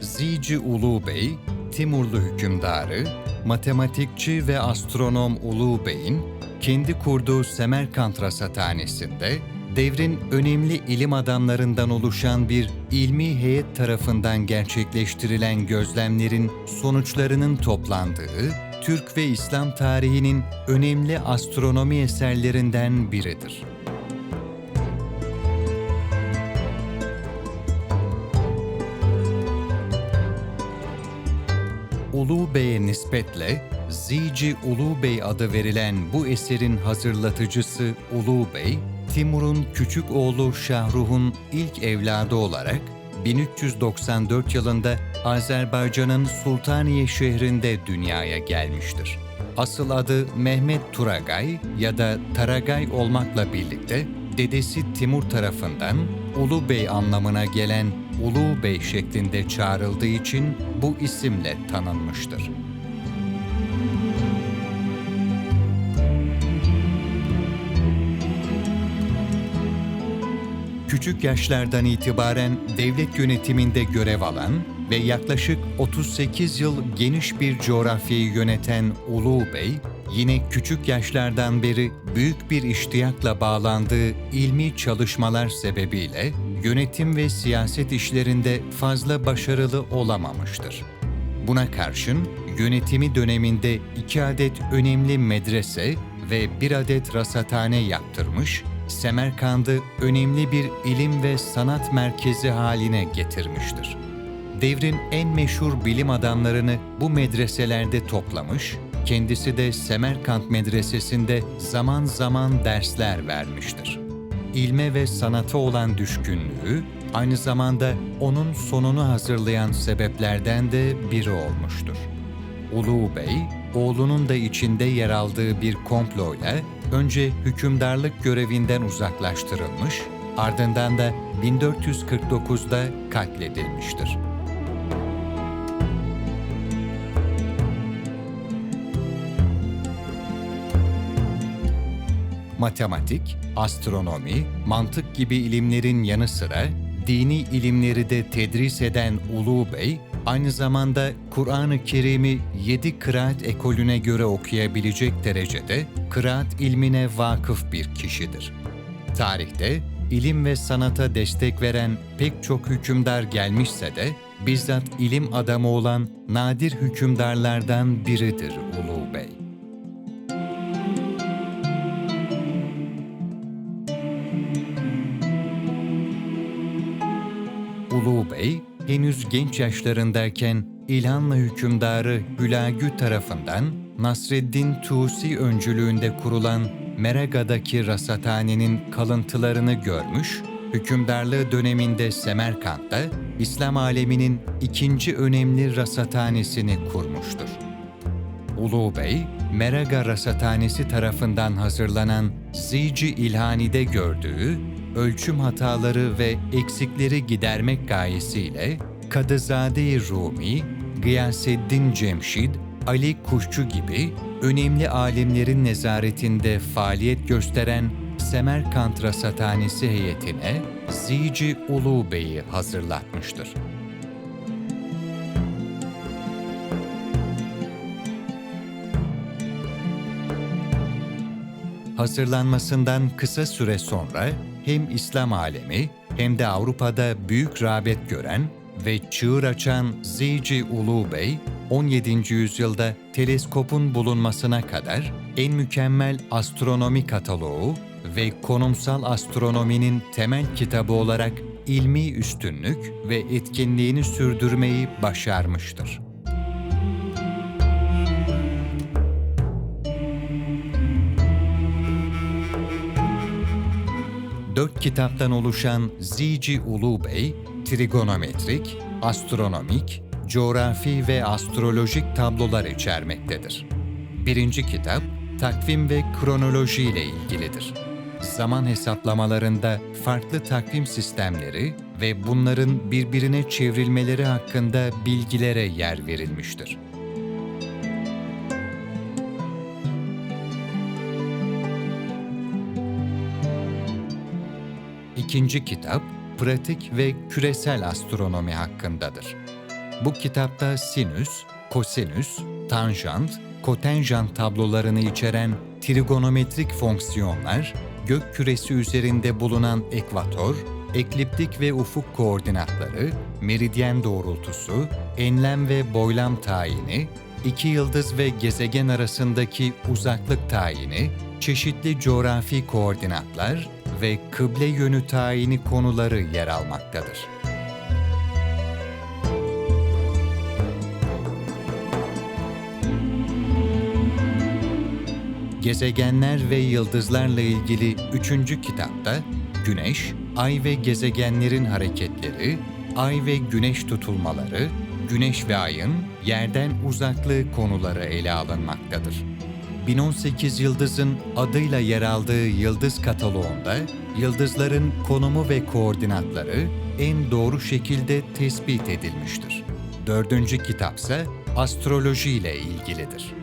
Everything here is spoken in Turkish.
Zici Ulu Bey, Timurlu hükümdarı, matematikçi ve astronom Ulu Bey'in kendi kurduğu Semerkant Rasathanesi'nde devrin önemli ilim adamlarından oluşan bir ilmi heyet tarafından gerçekleştirilen gözlemlerin sonuçlarının toplandığı Türk ve İslam tarihinin önemli astronomi eserlerinden biridir. Ulu Bey'e nispetle Zici Ulu Bey adı verilen bu eserin hazırlatıcısı Ulu Bey, Timur'un küçük oğlu Şahruh'un ilk evladı olarak 1394 yılında Azerbaycan'ın Sultaniye şehrinde dünyaya gelmiştir. Asıl adı Mehmet Turagay ya da Taragay olmakla birlikte dedesi Timur tarafından Ulu Bey anlamına gelen Ulu Bey şeklinde çağrıldığı için bu isimle tanınmıştır. Küçük yaşlardan itibaren devlet yönetiminde görev alan ve yaklaşık 38 yıl geniş bir coğrafyayı yöneten Ulu Bey, yine küçük yaşlardan beri büyük bir iştiyakla bağlandığı ilmi çalışmalar sebebiyle yönetim ve siyaset işlerinde fazla başarılı olamamıştır. Buna karşın yönetimi döneminde iki adet önemli medrese ve bir adet rasathane yaptırmış, Semerkand'ı önemli bir ilim ve sanat merkezi haline getirmiştir. Devrin en meşhur bilim adamlarını bu medreselerde toplamış, kendisi de Semerkant Medresesi'nde zaman zaman dersler vermiştir. İlme ve sanata olan düşkünlüğü, aynı zamanda onun sonunu hazırlayan sebeplerden de biri olmuştur. Ulu Bey, oğlunun da içinde yer aldığı bir komployla önce hükümdarlık görevinden uzaklaştırılmış, ardından da 1449'da katledilmiştir. Matematik, astronomi, mantık gibi ilimlerin yanı sıra dini ilimleri de tedris eden Ulu Bey, aynı zamanda Kur'an-ı Kerim'i yedi kıraat ekolüne göre okuyabilecek derecede kıraat ilmine vakıf bir kişidir. Tarihte ilim ve sanata destek veren pek çok hükümdar gelmişse de bizzat ilim adamı olan nadir hükümdarlardan biridir Ulu Bey. Ulu Bey, henüz genç yaşlarındayken İlhanlı hükümdarı Hülagü tarafından Nasreddin Tusi öncülüğünde kurulan Meraga'daki rasathanenin kalıntılarını görmüş, hükümdarlığı döneminde Semerkant'ta İslam aleminin ikinci önemli rasathanesini kurmuştur. Ulu Bey, Meraga Rasathanesi tarafından hazırlanan Zici İlhani'de gördüğü ölçüm hataları ve eksikleri gidermek gayesiyle Kadızade-i Rumi, Gıyaseddin Cemşid, Ali Kuşçu gibi önemli alimlerin nezaretinde faaliyet gösteren Semerkant Rasathanesi heyetine Zici Ulu Bey'i hazırlatmıştır. Hazırlanmasından kısa süre sonra hem İslam alemi hem de Avrupa'da büyük rağbet gören ve çığır açan Zici Ulu Bey, 17. yüzyılda teleskopun bulunmasına kadar en mükemmel astronomi kataloğu ve konumsal astronominin temel kitabı olarak ilmi üstünlük ve etkinliğini sürdürmeyi başarmıştır. Dört kitaptan oluşan Zici Ulu Bey, trigonometrik, astronomik, coğrafi ve astrolojik tablolar içermektedir. Birinci kitap, takvim ve kronoloji ile ilgilidir. Zaman hesaplamalarında farklı takvim sistemleri ve bunların birbirine çevrilmeleri hakkında bilgilere yer verilmiştir. İkinci kitap, pratik ve küresel astronomi hakkındadır. Bu kitapta sinüs, kosinüs, tanjant, kotenjant tablolarını içeren trigonometrik fonksiyonlar, gök küresi üzerinde bulunan ekvator, ekliptik ve ufuk koordinatları, meridyen doğrultusu, enlem ve boylam tayini, iki yıldız ve gezegen arasındaki uzaklık tayini, çeşitli coğrafi koordinatlar ve kıble yönü tayini konuları yer almaktadır. Gezegenler ve yıldızlarla ilgili üçüncü kitapta Güneş, Ay ve gezegenlerin hareketleri, Ay ve Güneş tutulmaları, Güneş ve Ay'ın yerden uzaklığı konuları ele alınmaktadır. 1018 yıldızın adıyla yer aldığı yıldız kataloğunda yıldızların konumu ve koordinatları en doğru şekilde tespit edilmiştir. Dördüncü kitapsa astroloji ile ilgilidir.